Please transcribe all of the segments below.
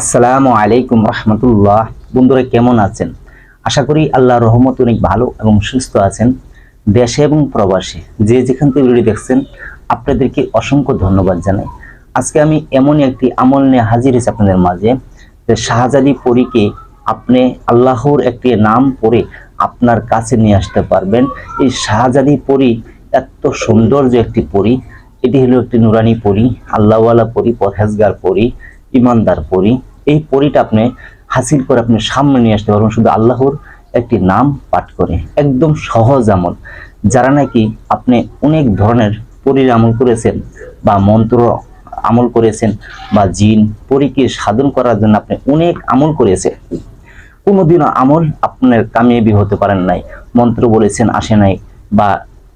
আসসালামু আলাইকুম রহমতুল্লাহ। বন্ধুরা, কেমন আছেন? আশা করি আল্লাহ রহমত অনেক ভালো এবং সুস্থ আছেন দেশে এবং প্রবাসে। যে যেখান থেকে ভিডিও দেখছেন, আপনাদেরকে অসংখ্য ধন্যবাদ জানাই। আজকে আমি এমন একটি আমল নিয়ে হাজির হয়েছি আপনাদের মাঝে যে শাহজাদি পরীকে আপনি আল্লাহর একটি নাম পড়ে আপনার কাছে নিয়ে আসতে পারবেন। এই শাহজাদি পরী এত সৌন্দর্য একটি পরী। এটি হলো একটি নুরানি পরী, আল্লাহওয়ালা পরী, পরহেজগার পরী। ইমানদার পরি, এই পরীটা আপনি হাসিল করে আপনি সামনে নিয়ে আসতে পারবেন, শুধু আল্লাহর একটি নাম পাঠ করে। একদম সহজ আমল। যারা নাকি আপনি অনেক ধরনের পরীর আমল করেছেন, বা মন্ত্র আমল করেছেন, বা জিন পরীকে সাধন করার জন্য আপনি অনেক আমল করেছেন কোনোদিনও আমল আপনার কামিয়াবি হতে পারেন নাই। মন্ত্র বলেছেন, আসে নাই, বা,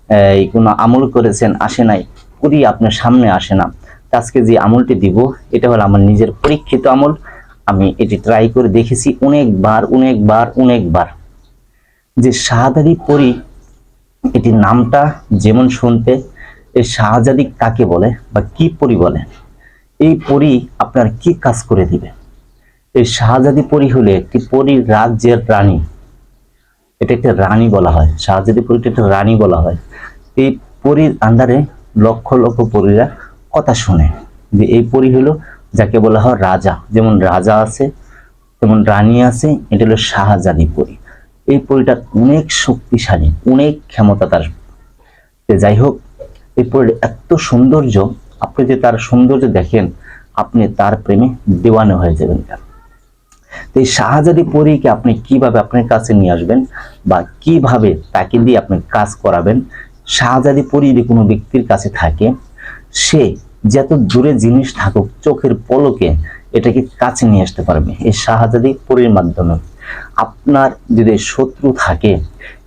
এই, কোনো আমল করেছেন, আসে নাই। করি আপনার সামনে আসে না। আজকে যে আমলটি দিব, এটা হলো আমার নিজের পরীক্ষিত আমল। আমি এটি ট্রাই করে দেখেছি অনেকবার অনেকবার অনেকবার। যে শাহাদারি পরি, এটির নামটা যেমন শুনতে এই শাহজাদি কাকে বলে বা কি পরি বলে? এই পরি আপনার কি কাজ করে দিবে? এই শাহজাদি পরি হলে একটি পরীর রাজ্যের রানী। এটা একটা রানী বলা হয়। শাহজাদি পরীটা একটা রানী বলা হয়। এই পরীর আন্ডারে লক্ষ লক্ষ পরীরা কথা শুনে যে এই পরী হলো যাকে বলা হয় রাজা। যেমন রাজা আছে যেমন রানী আছে, এটা হলো শাহজাদি পরী। এই পরীটা অনেক শক্তিশালী, অনেক ক্ষমতা তার যাই হোক, এই পরীর এত সৌন্দর্য, আপনি যে তার সৌন্দর্য দেখেন, আপনি তার প্রেমে দেওয়ানো হয়ে যাবেন তো এই শাহজাদি পরীকে আপনি কীভাবে আপনার কাছে নিয়ে আসবেন বা কীভাবে তাকে দিয়ে আপনি কাজ করাবেন? শাহজাদি পরী যদি কোনো ব্যক্তির কাছে থাকে, সে যত দূরে জিনিস থাকুক, চোখের পলকে এটাকে কাছে নিয়ে আসতে পারবে। এই শাহজাদি পরীর মাধ্যমে। আপনার যদি শত্রু থাকে,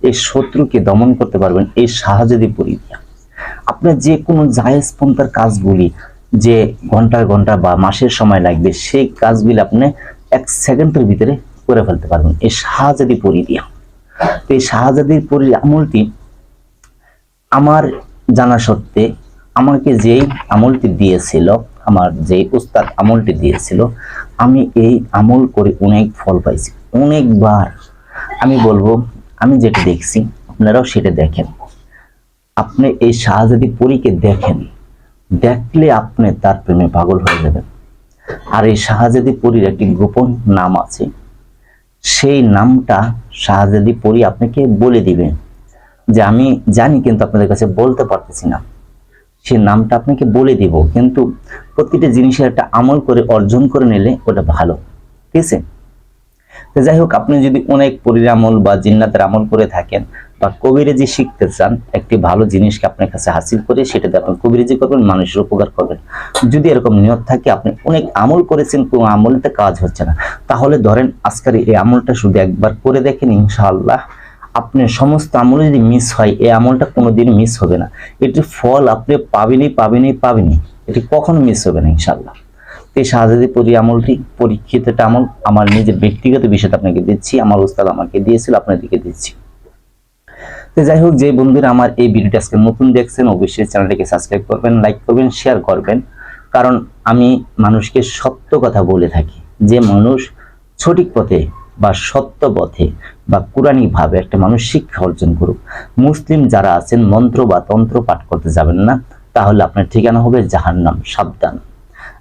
এই শত্রুকে দমন করতে পারবেন এই শাহজাদি পরী দিয়ে। আপনার যে কোনো জায়েজ পন্থার কাজগুলি যে ঘণ্টার ঘণ্টা বা মাসের সময় লাগবে, সেই কাজগুলি আপনি এক সেকেন্ডের ভিতরে করে ফেলতে পারবেন। এই শাহজাদি পরি দিয়া। তো এই শাহজাদির পরির আমলটি আমার জানা সত্ত্বে আমাকে যেই আমলটি দিয়েছিল, আমার যেই উস্তাদ আমলটি দিয়েছিল, আমি এই আমল করে অনেক ফল পাইছি, অনেকবার। আমি বলব, আমি যেটা দেখছি, আপনারাও সেটা দেখেন। আপনি এই শাহজাদি পরীকে দেখেন, দেখলে আপনি তার প্রেমে পাগল হয়ে যাবেন। আর এই শাহজাদি পরীর একটি গোপন নাম আছে, সেই নামটা শাহজাদি পরী আপনাকে বলে দিবে, যে আমি জানি কিন্তু আপনাদের কাছে বলতে পারতেছি না। সে নামটা আপনাকে বলে দিব। কিন্তু প্রতিটা জিনিসের একটা আমল করে অর্জন করে নিলে ওটা ভালো। ঠিক আছে? তো যাই হোক, আপনি যদি অনেক পরীর আমল বা জিন্নাতের আমল করে থাকেন বা কবিরেজি শিখতে চান, একটি ভালো জিনিসকে আপনার কাছে হাসিল করে সেটাতে আপনি কবিরেজি করবেন, মানুষের উপকার করবেন। যদি এরকম নিয়ত থাকে, আপনি অনেক আমল করেছেন, কোনো আমলতে কাজ হচ্ছে না। তাহলে ধরেন, আজকের এই আমলটা শুধু একবার করে দেখেন, ইনশাআল্লাহ। আপনার সমস্ত আমল যদি মিস হয়, এই আমলটা কোনোদিন মিস হবে না। এটির ফল আপনি পাবেনই পাবেনই পাবেনই। এটি কখনো মিস হবে না, ইনশাআল্লাহ। তো এই শাহজাদি পরি আমলটি, পরীক্ষিত আমল আমার নিজের ব্যক্তিগত বিষয়টা আপনাকে দিচ্ছি, আমার উস্তাদ আমাকে দিয়েছিল, আপনাদেরকে দিচ্ছি। তো যাই হোক, যে বন্ধুরা আমার এই ভিডিওটা আজকে নতুন দেখছেন, অবশ্যই চ্যানেলটিকে সাবস্ক্রাইব করবেন লাইক করবেন শেয়ার করবেন। কারণ আমি মানুষকে সত্য কথা বলে থাকি। যে মানুষ সঠিক পথে বা সত্য পথে বা কোরআনিক ভাবে একটা মানুষ শিক্ষা অর্জন করুক। মুসলিম যারা আছেন, মন্ত্র বা তন্ত্র পাঠ করতে যাবেন না, তাহলে আপনার ঠিকানা হবে জাহান্নাম, সাবধান।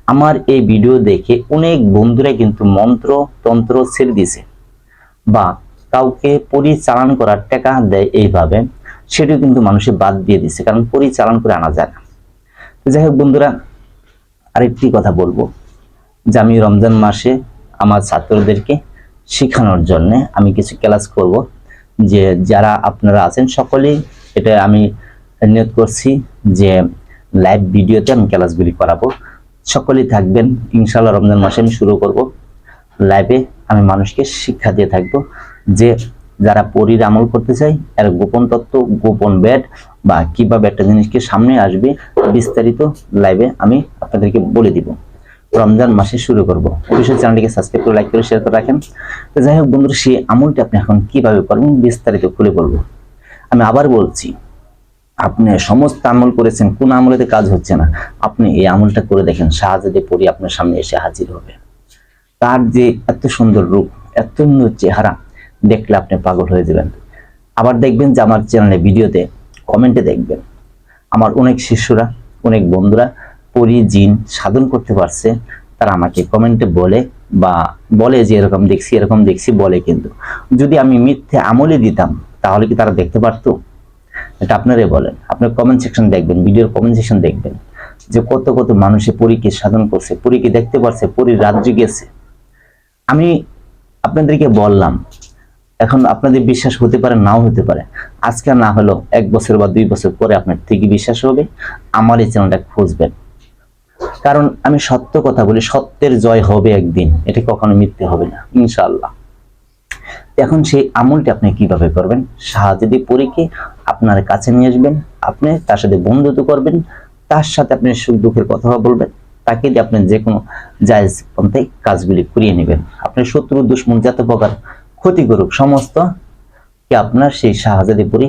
আমার এই ভিডিও দেখে অনেক বন্ধুরা কিন্তু মন্ত্র, তন্ত্র ছেড়ে দিছে বা কাউকে পরিচালন করার টাকা দেয় এইভাবে, সেটিও কিন্তু মানুষের বাদ দিয়ে দিছে কারণ পরিচালন করে আনা যায় না। যাই হোক বন্ধুরা, আরেকটি কথা বলব। যে আমি রমজান মাসে আমার ছাত্রদেরকে শেখানোর জন্য আমি কিছু ক্লাস করব, যে যারা আপনারা আছেন সকলেই এটা আমি নিয়োগ করছি যে লাইভ ভিডিওতে আমি ক্লাসগুলি করাবো। সকলেই থাকবেন ইনশাল্লাহ রমজান মাসে আমি শুরু করব। লাইভে আমি মানুষকে শিক্ষা দিয়ে থাকব যে যারা পরীর আমল করতে চাই এর গোপন তত্ত্ব, গোপন ব্যাট বা কীভাবে একটা জিনিসকে সামনে আসবে বিস্তারিত লাইভে আমি আপনাদেরকে বলে দিব। রমজান মাসে শুরু করব। অবশ্যই চ্যানেলটিকে সাবস্ক্রাইব করে লাইক করে শেয়ার করে রাখেন। তো যাই হোক বন্ধুরা, সেই আমলটি আপনি এখন কীভাবে করবেন বিস্তারিত খুলে বলব। আমি আবার বলছি, আপনি সমস্ত আমল করেছেন, কোন আমলেতে কাজ হচ্ছে না। আপনি এই আমলটা করে দেখেন, শাহজাদে পরি আপনার সামনে এসে হাজির হবে। তার যে এত সুন্দর রূপ, এত সুন্দর চেহারা, দেখলে আপনি পাগল হয়ে যাবেন। আবার দেখবেন যে আমার চ্যানেলে ভিডিওতে কমেন্টে দেখবেন। আমার অনেক শিষ্যরা, অনেক বন্ধুরা পরি জিন সাধন করতে পারছে, তারা আমাকে কমেন্টে বলে বা বলে যে এরকম দেখছি এরকম দেখছি বলে কিন্তু। যদি আমি মিথ্যে আমলে দিতাম, তাহলে কি তারা দেখতে পারতো? এটা আপনারাই বলেন। আপনার কমেন্ট সেকশন দেখবেন ভিডিওর কমেন্ট সেকশন দেখবেন যে কত কত মানুষে পরীকে সাধন করছে, পরীকে দেখতে পারছে, পরীর রাজ্যে গেছে। আমি আপনাদেরকে বললাম, এখন আপনাদের বিশ্বাস হতে পারে, নাও হতে পারে। আজকে না হলো এক বছর বা দুই বছর পরে আপনার ঠিকই বিশ্বাস হবে। আমার এই চ্যানেলটা খুঁজবেন। কারণ আমি সত্য কথা বলি, সত্যের জয় হবে একদিন, এটা কখনো মিথ্যে হবে না, ইনশাআল্লাহ। এখন সেই আমলটি আপনি কীভাবে করবেন? শাহজাদি পরীকে আপনার কাছে নিয়ে আসবেন, আপনি তার সাথে বন্ধুত্ব করবেন, তার সাথে আপনি সুখ দুঃখের কথা বলবেন, তাকে দিয়ে আপনি যে কোনো জায়জ পন্থায় কাজগুলি করিয়ে নেবেন। আপনার শত্রু, দুশ্মন যত প্রকার ক্ষতি করুক, সমস্ত কি আপনার সেই শাহজাদি পরি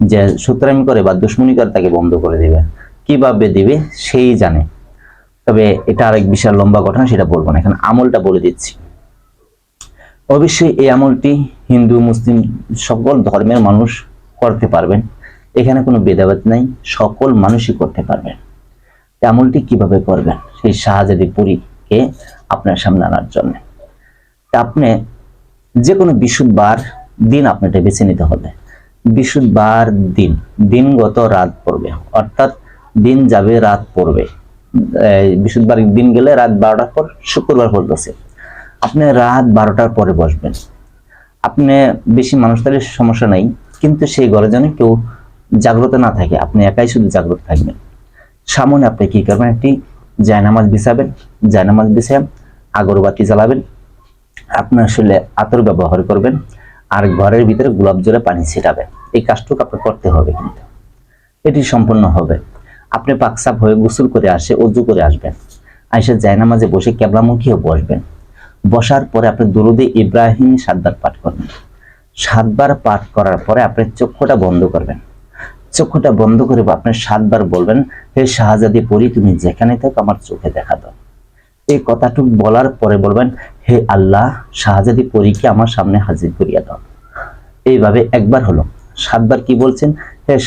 যে সূত্রামি করে বা দুশ্মনী করে তাকে বন্ধ করে দেবে। কীভাবে দিবে, সেই জানে। তবে এটা আরেক বিশাল লম্বা ঘটনা, সেটা বলব না। এখন আমলটা বলে দিচ্ছি। অবশ্যই এই আমলটি হিন্দু, মুসলিম সকল ধর্মের মানুষ করতে পারবেন। এখানে কোনো ভেদাভেদ নাই, সকল মানুষই করতে পারবেন। আমলটি কীভাবে করবেন? সেই শাহজাদি পুরীকে আপনার সামনে আনার জন্য। আপনি যে কোনো বিশুদ্ধবার দিন আপনাকে বেছে নিতে হবে। বিশুদ্ধবার দিন, দিনগত রাত পড়বে। অর্থাৎ দিন যাবে, রাত পড়বে। বৃহস্পতিবার দিন গেলে রাত বারোটার পর শুক্রবার পড়তেছে আপনি রাত বারোটার পরে বসবেন। আপনি বেশি মানুষ তাহলে সমস্যা নাই, কিন্তু সেই ঘরে যেন কেউ জাগ্রত না থাকে, আপনি একাই শুধু জাগ্রত থাকবেন। সামনে আপনি কি করবেন? একটি জায়নামাজ বিছাবেন, জায়নামাজ বিছায় আগরবাতি জ্বালাবেন, আপনার আসলে আতর ব্যবহার করবেন, আর ঘরের ভিতরে গোলাপ জলে পানি ছিটাবেন। এই কাজটুকু আপনার করতে হবে কিন্তু। এটি সম্পূর্ণ হবে। আপনি পাকসাপ হয়ে গোসল করে আসে, অজু করে আসবেন। আইসে জায়নামাজে বসে কেবলামুখীও বসবেন। বসার পরে আপনি দুরুদে ইব্রাহিম সাতবার পাঠ করবেন। সাতবার পাঠ করার পরে আপনি চক্ষুটা বন্ধ করবেন। চক্ষুটা বন্ধ করে আপনি সাতবার বলবেন, হে শাহজাদি পরি, তুমি যেখানে থাকো, আমার চোখে দেখা দাও। এই কথাটুকু বলার পরে বলবেন, হে আল্লাহ, শাহজাদি পরীকে আমার সামনে হাজির করিয়া দাও। এইভাবে একবার হলো। সাতবার কি বলছেন?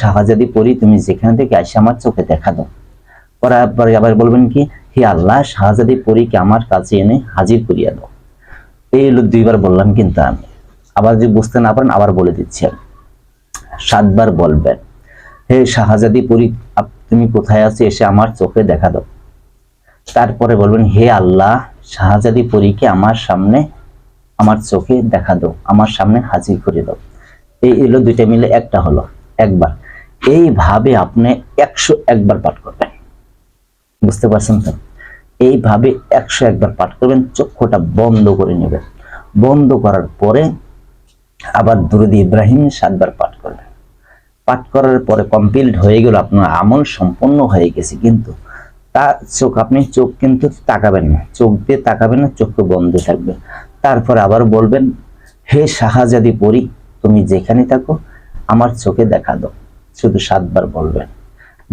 শাহজাদি পরি, তুমি যেখান থেকে আসে আমার চোখে দেখা দাও। পরে আবার বলবেন কি, হে আল্লাহ, শাহজাদি পরীকে আমার কাছে এনে হাজির করিয়া দাও। এই হলো দুইবার বললাম কিন্তু আমি। আবার যদি বুঝতে না পারেন, আবার বলে দিচ্ছি সাতবার বলবেন, হে শাহজাদি পরি তুমি কোথায় আছো, এসে আমার চোখে দেখা দাও। তারপরে বলবেন, হে আল্লাহ, শাহজাদি পরীকে আমার সামনে, আমার চোখে দেখা দাও, আমার সামনে হাজির করে দাও। এই এলো দুইটা মিলে একটা হলো। একবার। এইভাবে আপনি একশো একবার পাঠ করবেন। বুঝতে পারছেন তো? এইভাবে একশো একবার পাঠ করবেন, চক্ষুটা বন্ধ করে নেবেন। বন্ধ করার পরে আবার দুরুদ ইব্রাহিম সাতবার পাঠ করবেন। পাঠ করার পরে কমপ্লিট হয়ে গেল, আপনার আমল সম্পূর্ণ হয়ে গেছে, কিন্তু তার চোখ, আপনি চোখ কিন্তু তাকাবেন না। চোখ দিয়ে তাকাবেন না চোখকে বন্ধ থাকবে। তারপর আবার বলবেন, হে শাহজাদি পরি, তুমি যেখানে থাকো আমার চোখে দেখা দাও। শুধু সাতবার বলবেন।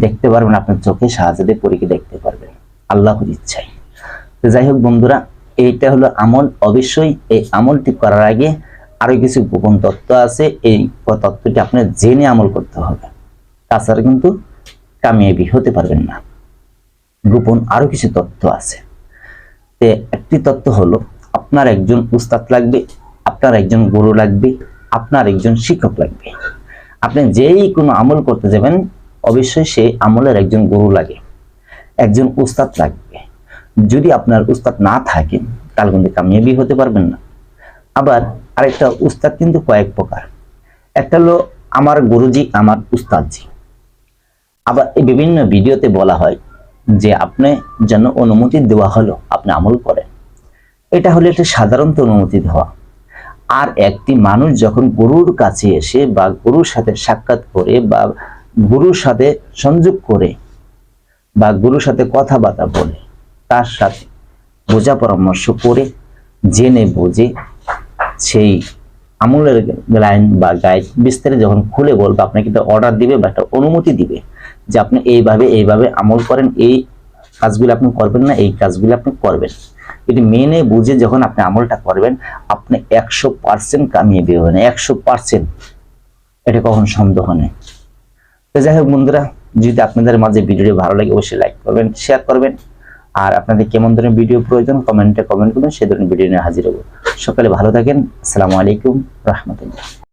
দেখতে পারবেন আপনার চোখে শাহজাদি পরীকে দেখতে পারবেন। আল্লাহর ইচ্ছায়। তো যাই হোক বন্ধুরা, এইটা হলো আমল। অবশ্যই এই আমলটি করার আগে আরও কিছু গোপন তত্ত্ব আছে। এই তত্ত্বটি আপনার জেনে আমল করতে হবে। তাছাড়া কিন্তু কামিয়াবি হতে পারবেন না। গোপন আরও কিছু তত্ত্ব আছে। তে একটি তত্ত্ব হলো, আপনার একজন উস্তাদ লাগবে, আপনার একজন গুরু লাগবে, আপনার একজন শিক্ষক লাগবে। আপনি যেই কোনো আমল করতে যাবেন, অবশ্যই সেই আমলের একজন গুরু লাগে, একজন উস্তাদ লাগবে। যদি আপনার উস্তাদ না থাকে, তাহলে কিন্তু কামিয়াবি হতে পারবেন না। আবার আরেকটা উস্তাদ কিন্তু কয়েক প্রকার। একটা হলো আমার গুরুজি, আমার উস্তাদজি। আবার এই বিভিন্ন ভিডিওতে বলা হয় যে আপনি যেন অনুমতি দেওয়া হলো, আপনি আমল করেন। এটা হলো একটা সাধারণত অনুমতি দেওয়া। আর একটি মানুষ যখন গুরুর কাছে এসে বা গুরুর সাথে সাক্ষাৎ করে বা গুরুর সাথে সংযোগ করে বা গুরুর সাথে কথাবার্তা বলে, তার সাথে বোঝা পরামর্শ করে, জেনে বুঝে সেই আমলের লাইন বা গাইড বিস্তারিত যখন খুলে বলবে, আপনাকে একটা অর্ডার দিবে বা একটা অনুমতি দিবে যে আপনি এইভাবে এইভাবে আমল করেন, এই কাজগুলো আপনি করবেন না, এই কাজগুলো আপনি করবেন। এটি মেনে বুঝে যখন আপনি আমলটা করবেন, আপনি একশো পার্সেন্ট কামিয়ে হবেন একশো পার্সেন্ট এটা কখন সন্দেহ নেই। তো যাই হোক বন্ধুরা, যদি আপনাদের মাঝে ভিডিওটি ভালো লাগে, অবশ্যই লাইক করবেন শেয়ার করবেন। আর আপনাদের কেমন ধরনের ভিডিও প্রয়োজন কমেন্টে কমেন্ট করবেন সে ধরনের ভিডিও নিয়ে হাজির হব। সকালে ভালো থাকেন। আসসালামু আলাইকুম, রহমতুল্লাহ।